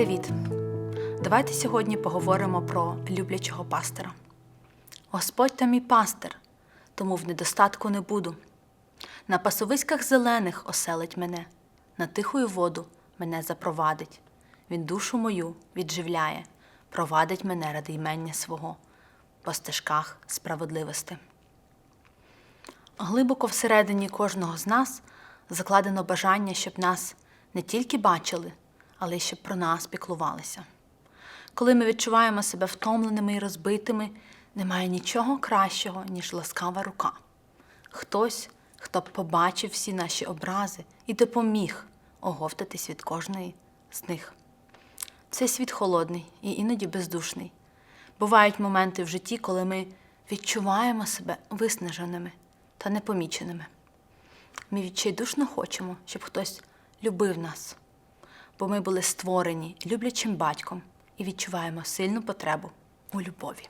Привіт! Давайте сьогодні поговоримо про люблячого пастира. Господь та мій пастир, тому в недостатку не буду. На пасовиськах зелених оселить мене, на тихую воду мене запровадить. Він душу мою відживляє, провадить мене ради ймення свого по стежках справедливости. Глибоко всередині кожного з нас закладено бажання, щоб нас не тільки бачили, але й щоб про нас піклувалися. Коли ми відчуваємо себе втомленими і розбитими, немає нічого кращого, ніж ласкава рука. Хтось, хто побачив всі наші образи і допоміг оговтатись від кожної з них. Цей світ холодний і іноді бездушний. Бувають моменти в житті, коли ми відчуваємо себе виснаженими та непоміченими. Ми відчайдушно хочемо, щоб хтось любив нас, бо ми були створені люблячим батьком і відчуваємо сильну потребу у любові.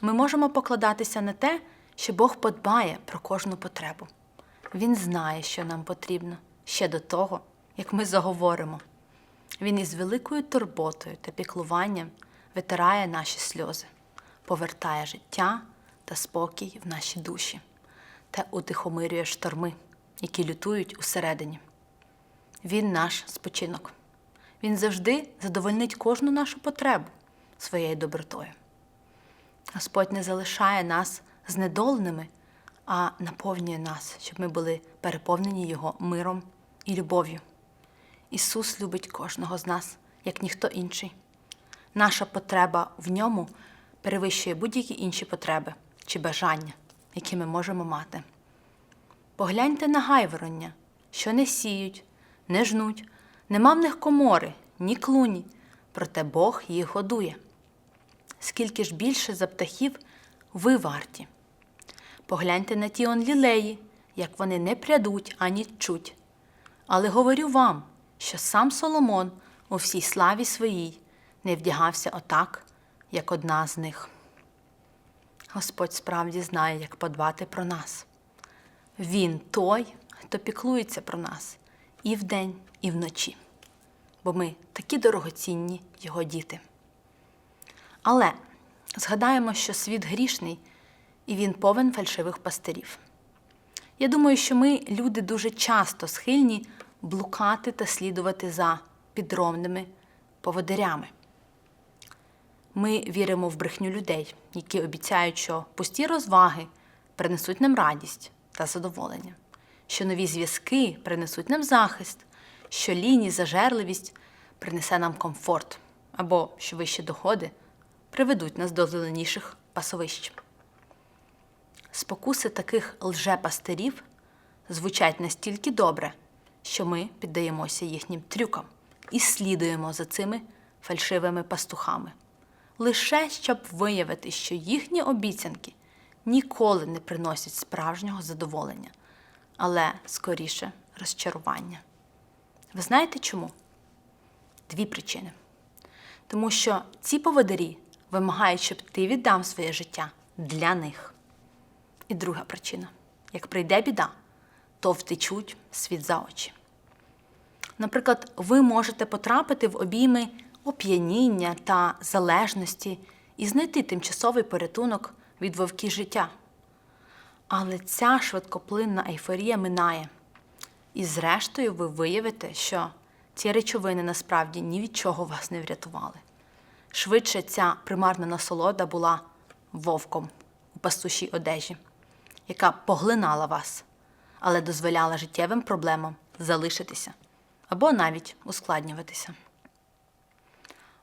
Ми можемо покладатися на те, що Бог подбає про кожну потребу. Він знає, що нам потрібно ще до того, як ми заговоримо. Він із великою турботою та піклуванням витирає наші сльози, повертає життя та спокій в наші душі та утихомирює шторми, які лютують усередині. Він наш спочинок. Він завжди задовольнить кожну нашу потребу своєю добротою. Господь не залишає нас знедоленими, а наповнює нас, щоб ми були переповнені Його миром і любов'ю. Ісус любить кожного з нас, як ніхто інший. Наша потреба в ньому перевищує будь-які інші потреби чи бажання, які ми можемо мати. Погляньте на гайвороння, що не сіють, не жнуть, нема в них комори, ні клуні, проте Бог їх годує. Скільки ж більше за птахів ви варті. Погляньте на ті он лілеї, як вони не прядуть ані чуть. Але говорю вам, що сам Соломон у всій славі своїй не вдягався отак, як одна з них. Господь справді знає, як подбати про нас. Він той, хто піклується про нас і вдень, і вночі, бо ми такі дорогоцінні Його діти. Але згадаємо, що світ грішний і він повен фальшивих пастирів. Я думаю, що ми, люди, дуже часто схильні блукати та слідувати за підробними поводирями. Ми віримо в брехню людей, які обіцяють, що пусті розваги принесуть нам радість та задоволення, що нові зв'язки принесуть нам захист, що лінії, зажерливість принесе нам комфорт, або що вищі доходи приведуть нас до зеленіших пасовищ. Спокуси таких лжепастирів звучать настільки добре, що ми піддаємося їхнім трюкам і слідуємо за цими фальшивими пастухами, лише щоб виявити, що їхні обіцянки ніколи не приносять справжнього задоволення, але скоріше розчарування. Ви знаєте чому? Дві причини. Тому що ці поводирі вимагають, щоб ти віддав своє життя для них. І друга причина: як прийде біда, то втечуть світ за очі. Наприклад, ви можете потрапити в обійми оп'яніння та залежності і знайти тимчасовий порятунок від вовки життя. Але ця швидкоплинна ейфорія минає. І зрештою ви виявите, що ці речовини насправді ні від чого вас не врятували. Швидше ця примарна насолода була вовком у пастушій одежі, яка поглинала вас, але дозволяла життєвим проблемам залишитися або навіть ускладнюватися.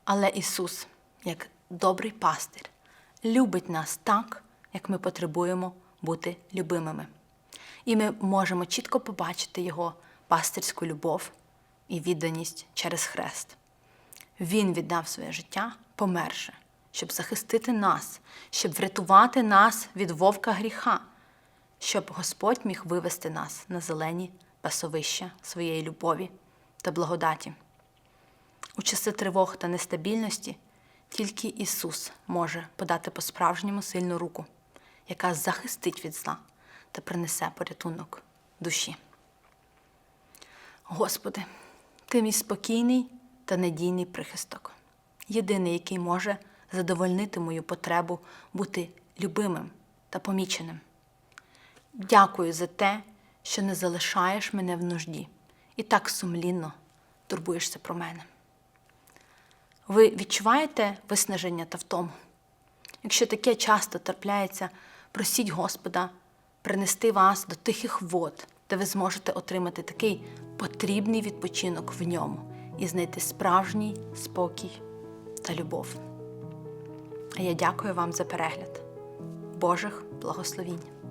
Але Ісус, як добрий пастир, любить нас так, як ми потребуємо бути любимими. І ми можемо чітко побачити Його пастирську любов і відданість через хрест. Він віддав своє життя, померше, щоб захистити нас, щоб врятувати нас від вовка гріха, щоб Господь міг вивести нас на зелені пасовища своєї любові та благодаті. У часи тривог та нестабільності тільки Ісус може подати по-справжньому сильну руку, яка захистить від зла та принесе порятунок душі. Господи, Ти мій спокійний та надійний прихисток. Єдиний, який може задовольнити мою потребу бути любимим та поміченим. Дякую за те, що не залишаєш мене в нужді і так сумлінно турбуєшся про мене. Ви відчуваєте виснаження та втому? Якщо таке часто трапляється, просіть Господа принести вас до тихих вод, де ви зможете отримати такий потрібний відпочинок в ньому і знайти справжній спокій та любов. А я дякую вам за перегляд. Божих благословінь!